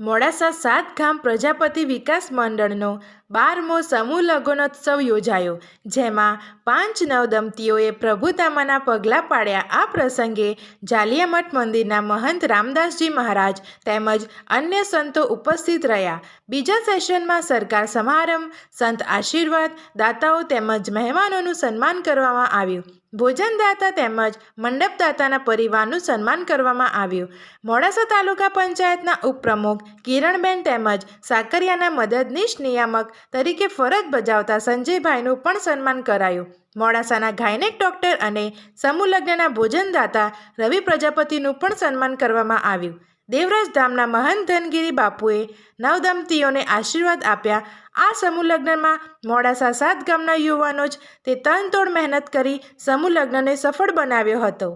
મોડાસા સાત ગામ પ્રજાપતિ વિકાસ મંડળનો બારમો સમૂહ લગ્નોત્સવ યોજાયો, જેમાં પાંચ નવદંપતીઓએ પ્રભુતામાના પગલાં પાડ્યા. આ પ્રસંગે જાલિયામઠ મંદિરના મહંત રામદાસજી મહારાજ તેમજ અન્ય સંતો ઉપસ્થિત રહ્યા. બીજા સેશનમાં સરકાર સમારંભ, સંત આશીર્વાદ, દાતાઓ તેમજ મહેમાનોનું સન્માન કરવામાં આવ્યું. ભોજનદાતા તેમજ મંડપદાતાના પરિવારનું સન્માન કરવામાં આવ્યું. મોડાસા તાલુકા પંચાયતના ઉપપ્રમુખ કિરણબેન તેમજ સાકરિયાના મદદનીશ નિયામક તરીકે ફરજ બજાવતા સંજયભાઈનું પણ સન્માન કરાયું. મોડાસાના ગાયનેક ડોક્ટર અને સમૂહલગ્નના ભોજનદાતા રવિ પ્રજાપતિનું પણ સન્માન કરવામાં આવ્યું. દેવરાજ ધામના મહંત ધનગીરી બાપુએ નવદંપતીઓને આશીર્વાદ આપ્યા. આ સમૂહ લગ્નમાં મોડાસા સાત ગામના યુવાનો જ તે તનતોડ મહેનત કરી સમૂહ લગ્નને સફળ બનાવ્યો હતો.